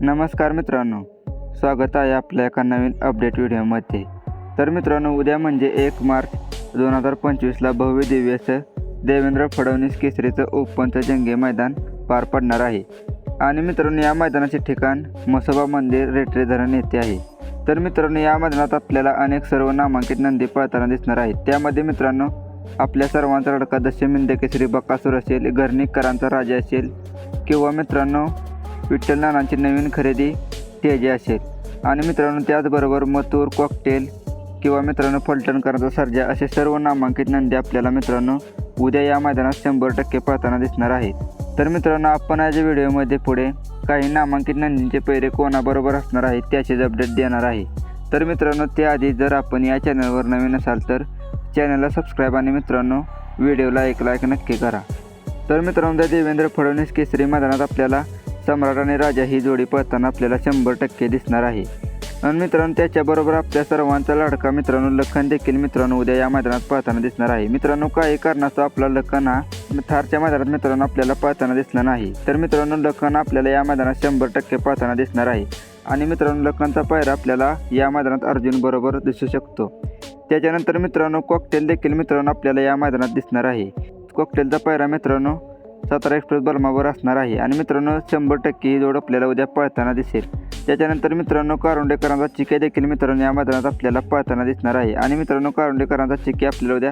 नमस्कार मित्रांनो स्वागत आहे आपल्या एका नवीन अपडेट व्हिडिओमध्ये तर मित्रांनो उद्या म्हणजे एक मार्च दोन हजार पंचवीसला भव्य दिव्य असं देवेंद्र फडणवीस केसरीचं उपपंत जंगी मैदान पार पडणार आहे. आणि मित्रांनो या मैदानाचे ठिकाण मसोबा मंदिर रेटरे धरण येथे आहे. तर मित्रांनो या मैदानात आपल्याला अनेक सर्व नामांकित नंदी पळताना दिसणार आहेत. त्यामध्ये मित्रांनो आपल्या सर्वांचा लडका दशमिंद केसरी बकासूर असेल घरणीकरांचा राजा असेल किंवा मित्रांनो विठ्ठल नानांची नवीन खरेदी तेजे असेल. आणि मित्रांनो त्याचबरोबर मतूर कॉकटेल किंवा मित्रांनो फलटण करण्याचा सर्जा असे सर्व नामांकित नंदी आपल्याला मित्रांनो उद्या या मैदानात शंभर टक्के पळताना दिसणार आहेत. तर मित्रांनो आपण आज व्हिडिओमध्ये पुढे काही नामांकित नंदींचे पैरे कोणाबरोबर असणार आहेत त्याचेच अपडेट देणार आहे. तर मित्रांनो त्याआधी जर आपण या चॅनलवर नवीन असाल तर चॅनलला सबस्क्राईब आणि मित्रांनो व्हिडिओला एक लाईक नक्की करा. तर मित्रांनो देवेंद्र फडणवीस केसरी मैदानात आपल्याला सम्राट आणि राजा ही जोडी पळताना आपल्याला शंभर टक्के दिसणार आहे. आणि मित्रांनो त्याच्याबरोबर आपल्या सर्वांचा लाडका मित्रांनो लखन देखील मित्रांनो उद्या या मैदानात पळताना दिसणार आहे. मित्रांनो काही कारणास्तव आपला लखन हा थारच्या मैदानात मित्रांनो आपल्याला पळताना दिसला नाही. तर मित्रांनो लखन आपल्याला या मैदानात शंभर टक्के पळताना दिसणार आहे. आणि मित्रांनो लखनचा पायरा आपल्याला या मैदानात अर्जुन बरोबर दिसू शकतो. त्याच्यानंतर मित्रांनो कॉकटेल देखील मित्रांनो आपल्याला या मैदानात दिसणार आहे. कॉकटेलचा पायरा मित्रांनो सातारा एक्सप्रेस बलमावर असणार आहे. आणि मित्रांनो शंभर टक्के ही जोड आपल्याला उद्या पळताना दिसेल. त्याच्यानंतर मित्रांनो कारुंडेकरांचा चिके देखील मित्रांनो या मैदानात आपल्याला पळताना दिसणार आहे. आणि मित्रांनो कारुंडेकरांचा चिके आपल्याला उद्या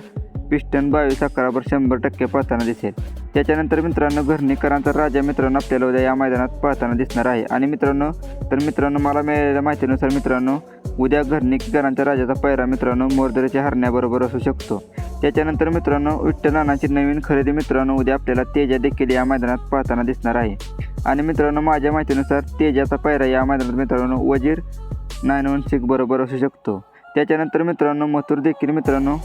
पिस्टन बावीस अकरावर शंभर टक्के पळताना दिसेल. त्याच्यानंतर मित्रांनो घरणीकरांचा राजा मित्रांनो आपल्याला उद्या या मैदानात पळताना दिसणार आहे. आणि मित्रांनो तर मित्रांनो मला मिळालेल्या माहितीनुसार मित्रांनो उद्या घरणीकरांच्या राजाचा पैरा मित्रांनो मोरदरेच्या हरण्याबरोबर असू शकतो. त्याच्यानंतर मित्रांनो विठ्ठलानाची नवीन खरेदी मित्रांनो उद्या आपल्याला तेजा देखील या मैदानात पाहताना दिसणार आहे. आणि मित्रांनो माझ्या माहितीनुसार तेजाचा पैरा या मैदानात मित्रांनो वजीर नाईन वन सिक्स बरोबर असू शकतो. त्याच्यानंतर मित्रांनो मथुर देखील मित्रांनो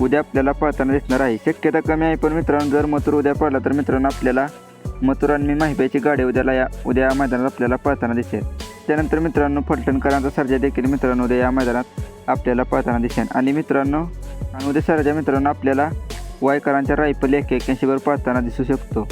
उद्या आपल्याला पाहताना दिसणार आहे. शक्यता कमी आहे पण मित्रांनो जर मथुर उद्या पडला तर मित्रांनो आपल्याला मथुर आणि मी गाडी उद्याला या उद्या या मैदानात आपल्याला पाहताना दिसेल. त्यानंतर मित्रांनो फलटणकरांचा सर्जा देखील मित्रांनो उद्या या मैदानात आपल्याला पळताना दिसेल आणि मित्रांनो आणि उद्या सर्जा मित्रांनो आपल्याला वायकरांच्या रायफल एक एक्क्याऐंशीवर पळताना दिसू शकतो.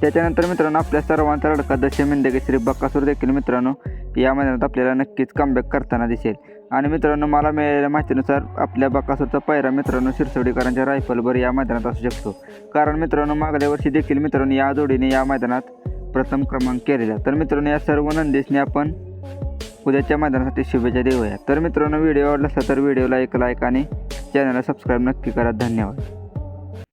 त्याच्यानंतर मित्रांनो आपल्या सर्वांचा लडका दशमिंद श्री बक्कासूर देखील मित्रांनो या मैदानात आपल्याला नक्कीच कमबॅक करताना दिसेल. आणि मित्रांनो मला मिळालेल्या माहितीनुसार आपल्या बक्कासूरचा पायरा मित्रांनो शिरसवडीकरांच्या रायफलवर या मैदानात असू शकतो. कारण मित्रांनो मागल्या वर्षी देखील मित्रांनो या जोडीने या मैदानात प्रथम क्रमांक केलेला. तर मित्रांनो या सर्व नंदेशने आपण उद्याच्या मैदानासाठी शुभेच्छा देऊया. तर मित्रांनो व्हिडिओ आवडला असला तर व्हिडिओला एक लाईक आणि चॅनलला सबस्क्राईब नक्की करा. धन्यवाद.